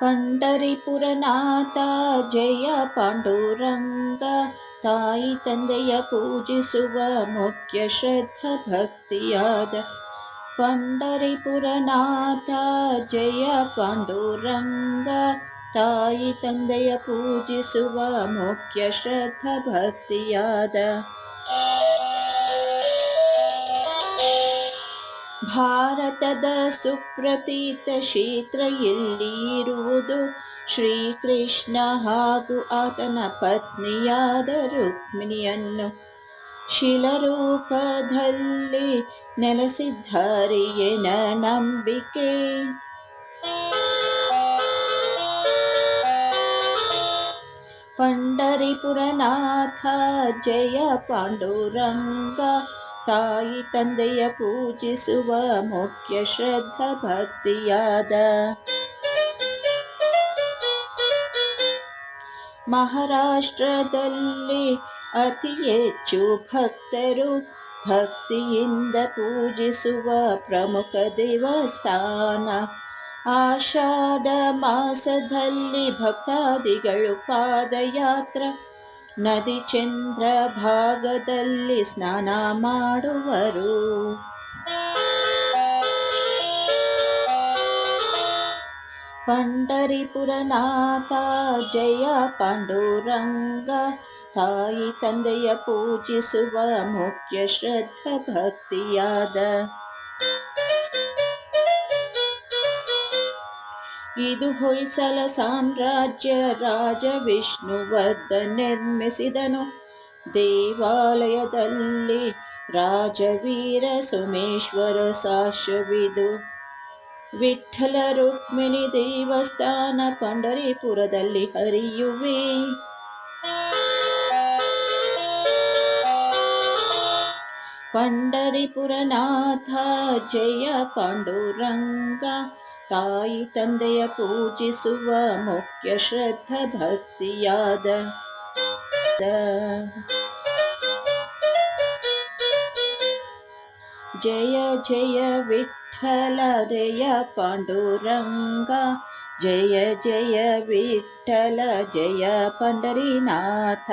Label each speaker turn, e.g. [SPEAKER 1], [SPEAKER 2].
[SPEAKER 1] ಪಂಡರಿಪುರನಾಥ ಜಯ ಪಾಂಡುರಂಗ ತಾಯಿ ತಂದೆಯ ಪೂಜಿಸುವ ಮುಖ್ಯ ಶ್ರದ್ಧ ಭಕ್ತಿಯಾದ ಪಂಡರಿಪುರನಾಥ ಜಯ ಪಾಂಡುರಂಗ ತಾಯಿ ತಂದೆಯ ಪೂಜಿಸುವ ಮುಖ್ಯ ಶ್ರದ್ಧ ಭಕ್ತಿಯಾದ ಭಾರತದ ಸುಪ್ರತೀತ ಕ್ಷೇತ್ರ ಎಲ್ಲಿರುವುದು ಶ್ರೀಕೃಷ್ಣ ಹಾಗೂ ಆತನ ಪತ್ನಿಯಾದ ರುಕ್ಮಿಣಿಯನ್ನು ಶಿಲರೂಪದಲ್ಲಿ ನೆಲೆಸಿದ್ದಾರೆ ಎನ ನಂಬಿಕೆ. ಪಂಡರಿಪುರನಾಥ ಜಯ ಪಾಂಡುರಂಗ ತಾಯಿ ತಂದೆಯ ಪೂಜಿಸುವ ಮುಖ್ಯ ಶ್ರದ್ಧ ಭಕ್ತಿಯಾದ ಮಹಾರಾಷ್ಟ್ರದಲ್ಲಿ ಅತಿ ಹೆಚ್ಚು ಭಕ್ತರು ಭಕ್ತಿಯಿಂದ ಪೂಜಿಸುವ ಪ್ರಮುಖ ದೇವಸ್ಥಾನ ಆಷಾಢ ಮಾಸದಲ್ಲಿ ಭಕ್ತಾದಿಗಳು ಪಾದಯಾತ್ರ ನದಿ ಚಂದ್ರ ಭಾಗದಲ್ಲಿ ಸ್ನಾನ ಮಾಡುವರು. ಪಂಡರಿಪುರನಾಥ ಜಯ ಪಾಂಡುರಂಗ ತಾಯಿ ತಂದೆಯ ಪೂಜಿಸುವ ಮುಖ್ಯ ಶ್ರದ್ಧ ಭಕ್ತಿಯಾದ ಇದು ಹೊಯ್ಸಲ ಸಾಮ್ರಾಜ್ಯ ರಾಜ ವಿಷ್ಣುವರ್ಧ ನಿರ್ಮಿಸಿದನು. ದೇವಾಲಯದಲ್ಲಿ ರಾಜವೀರ ಸೋಮೇಶ್ವರ ಸಾಕ್ಷ್ಯವಿದು. ವಿಠ್ಠಲ ರುಕ್ಮಿಣಿ ದೇವಸ್ಥಾನ ಪಂಡರಿಪುರದಲ್ಲಿ ಹರಿಯುವೆ. ಪಂಡರಿಪುರನಾಥ ಜಯ ಪಾಂಡುರಂಗ ತಾಯಿ ತಂದೆಯ ಪೂಜಿಸುವ ಮುಖ್ಯ ಶ್ರದ್ಧ ಭಕ್ತಿಯಾದ ಜಯ ಜಯ ವಿಠ್ಠಲ ಜಯ ಪಾಂಡುರಂಗ ಜಯ ಜಯ ವಿಠ್ಠಲ ಜಯ ಪಂಡರಿನಾಥ